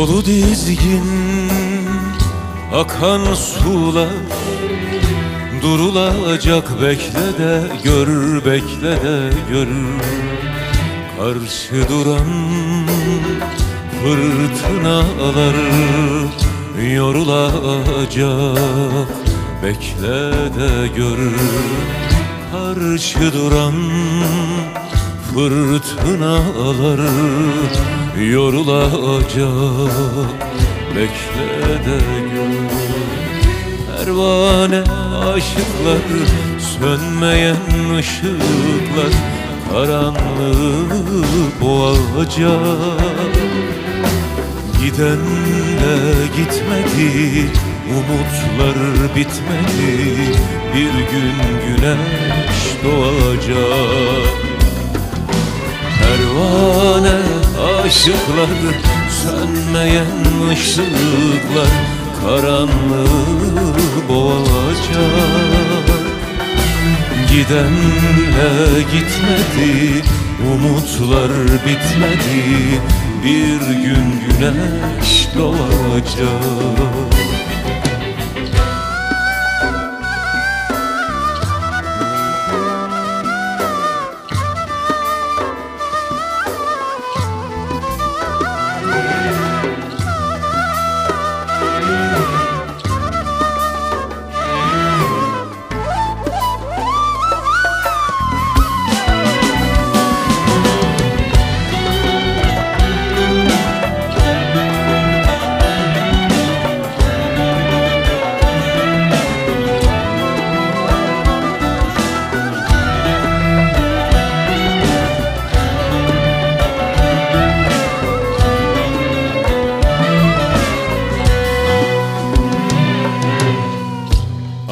Dolu dizgin akan sular Durulacak bekle de gör bekle de gör Karşı duran fırtınalar Yorulacak bekle de gör Karşı duran fırtınalar Yorulacak. Bekle de gör. Pervane aşıklar Sönmeyen ışıklar Karanlığı boğacak. Gidenle gitmedi Umutlar bitmedi. Bir gün güneş doğacak Pervane aşıklar Sönmeyen ışıklar Karanlığı boğacak. Gidenle gitmedi Umutlar bitmedi Bir gün güneş doğacak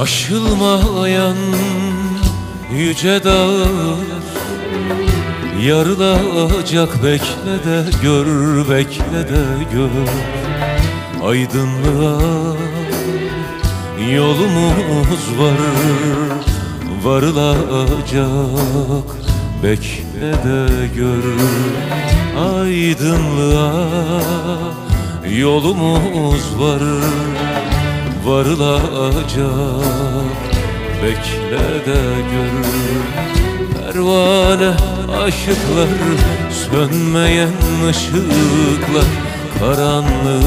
Aşılmayan yüce dağlar Yarılacak bekle de gör bekle de gör. Aydınlığa yolumuz var Varılacak bekle de gör. Aydınlığa yolumuz var varılacak. Bekle de gör. Pervane aşıklar Sönmeyen ışıklar Karanlığı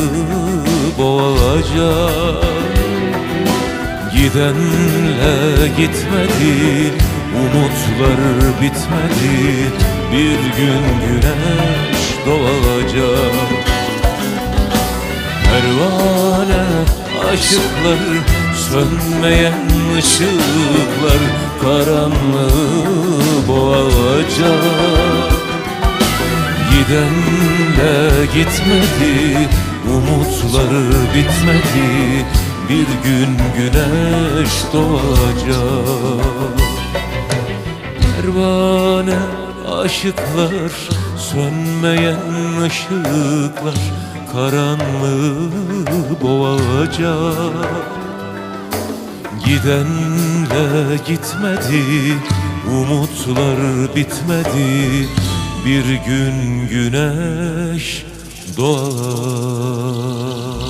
boğacak. Gidenle gitmedi Umutlar bitmedi. Bir gün güneş doğacak. Pervane aşıklar Sönmeyen ışıklar Karanlığı boğacak. Gidenle gitmedi Umutlar bitmedi Bir gün güneş doğacak. Pervane aşıklar Sönmeyen ışıklar Karanlığı boğacak. Gidenle gitmedi Umutlar bitmedi. Bir gün güneş doğar